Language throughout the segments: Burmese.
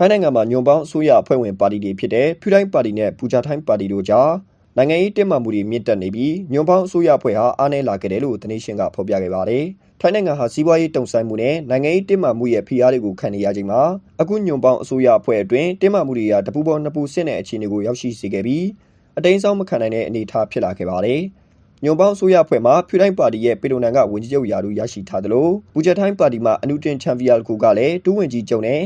ထိုင်းနိုင်ငံမှာညွန်ပေါင်းအစိုးရအဖွဲ့ဝင်ပါတီတွေဖြစ်တဲ့ဖြူတိုင်းပါတီနဲ့ပူဂျာထိုင်းပါတီတို့ကြားနိုင်ငံရေးတင်းမာမှုတွေမြင့်တက်နေပြီးညွန်ပေါင်းအစိုးရအဖွဲ့ဟာအားနည်းလာခဲ့တယ်လို့တနင်္ရှင်းကဖော်ပြခဲ့ပါတယ်။ထိုင်းနိုင်ငံဟာစီးပွားရေးတုံ့ဆိုင်းမှုနဲ့နိုင်ငံရေးတင်းမာမှုရဲ့ဖိအားတွေကိုခံနေရချိန်မှာအခုညွန်ပေါင်းအစိုးရအဖွဲ့အတွင်းတင်းမာမှုတွေကတပူပေါ်နှစ်ပူစစ်တဲ့အခြေအနေကိုရောက်ရှိစေခဲ့ပြီးအတိမ်းဆောင်မခံနိုင်တဲ့အနေအထားဖြစ်လာခဲ့ပါတယ်။ညွန်ပေါင်းအစိုးရအဖွဲ့မှာဖြူတိုင်းပါတီရဲ့ပေတိုနန်ကဝန်ကြီးချုပ်ယာတို့ရရှိထားသလိုဘူဂျာထိုင်းပါတီမှာအနုတင်ချန်ပီယံကူကလည်းဒုဝန်ကြီးချုပ်နဲ့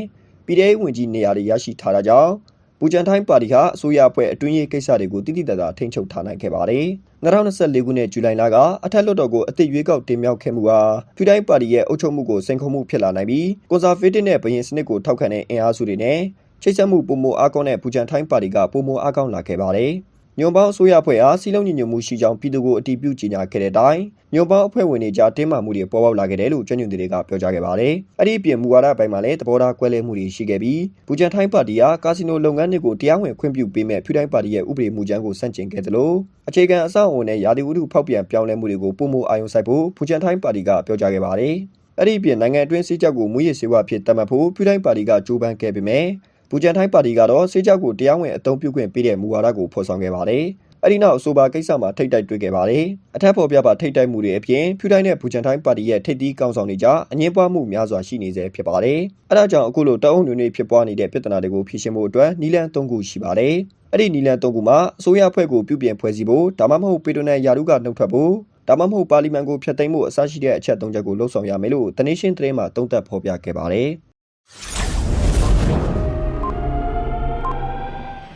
ပြည်ထောင်ဝင်ကြီးနေရာတွေရရှိထားတာကြောင့်ဘူဂျန်ထိုင်းပါတီဟာအစိုးရအဖွဲ့အတွင်းရေးကိစ္စတွေကိုတိတိကျကျထိန်းချုပ်ထားနိုင်ခဲ့ပါတယ်။2024ခုနှစ်ဇူလိုင်လကအထက်လွှတ်တော်ကိုအသစ်ရွေးကောက်တင်မြှောက်ခဲ့မှုဟာဖြူတိုင်းပါတီရဲ့အုပ်ချုပ်မှုကိုစိန်ခေါ်မှုဖြစ်လာနိုင်ပြီးကွန်ဆာဗေးတစ်နဲ့ဗရင်စနစ်ကိုထောက်ခံတဲ့အင်အားစုတွေနဲ့ချိတ်ဆက်မှုပုံမအားကောင်းတဲ့ဘူဂျန်ထိုင်းပါတီကပုံမအားကောင်းလာခဲ့ပါတယ်။ ညွန်ပေါင်းအစိုးရအဖွဲ့အားစီလုံးညီညွတ်မှုရှိကြောင်းပြည်သူကိုအတည်ပြုကြေညာခဲ့တဲ့အတိုင်းညွန်ပေါင်းအဖွဲ့ဝင်တွေကြားတင်းမာမှုတွေပေါ်ပေါက်လာခဲ့တယ်လို့ကျွမ်းကျင်သူတွေကပြောကြားခဲ့ပါတယ်။အဲ့ဒီအပြင်မူဝါဒပိုင်းမှာလည်းသဘောထားကွဲလွဲမှုတွေရှိခဲ့ပြီးဘူဂျန်ထိုင်းပါတီကကာစီနိုလုပ်ငန်းတွေကိုတရားဝင်ခွင့်ပြုပေးမဲ့ဖြူတိုင်းပါတီရဲ့ဥပဒေမူကြမ်းကိုဆန့်ကျင်ခဲ့တယ်လို့အခြေခံအဆောက်အအုံနဲ့ရာသီဥတုဖောက်ပြန်ပြောင်းလဲမှုတွေကိုပုံမအာရုံစိုက်ဖို့ဘူဂျန်ထိုင်းပါတီကပြောကြားခဲ့ပါတယ်။အဲ့ဒီအပြင်နိုင်ငံအတွင်းစီးကြောက်ကိုမူရစ်စေဝါဖြစ်တတ်မှတ်ဖို့ဖြူတိုင်းပါတီကကြိုးပမ်းခဲ့ပေမဲ့ ဘူဂျန်ထိုင်းပါတီကတော့စေကြောက်ကိုတရားဝင်အသုံးပြုခွင့်ပေးတဲ့မူဝါဒကိုဖော်ဆောင်ခဲ့ပါတယ်။အဲ့ဒီနောက်အဆိုပါကိစ္စမှာထိတ်တိုက်တွေ့ခဲ့ပါတယ်။အထက်ဖော်ပြပါထိတ်တိုက်မှုတွေအပြင်ဖြူတိုင်းနဲ့ဘူဂျန်ထိုင်းပါတီရဲ့ထိပ်သီးကောင်ဆောင်တွေကြားအငင်းပွားမှုများစွာရှိနေစေဖြစ်ပါတယ်။အဲဒါကြောင့်အခုလိုတအုံတွေနေဖြစ်ပွားနေတဲ့ပြဿနာတွေကိုဖြေရှင်းဖို့အတွက်နီလန်၃ခုရှိပါတယ်။အဲ့ဒီနီလန်၃ခုမှာအစိုးရအဖွဲ့ကိုပြုပြင်ဖွဲ့စည်းဖို့ဒါမှမဟုတ်ပေတိုနယ်ယာရုကနှုတ်ထွက်ဖို့ဒါမှမဟုတ်ပါလီမန်ကိုဖျက်သိမ်းဖို့အစရှိတဲ့အချက်၃ချက်ကိုလှုံ့ဆော်ရမယ်လို့တနင်္ရှင်းသတင်းမှာသုံးသပ်ဖော်ပြခဲ့ပါတယ်။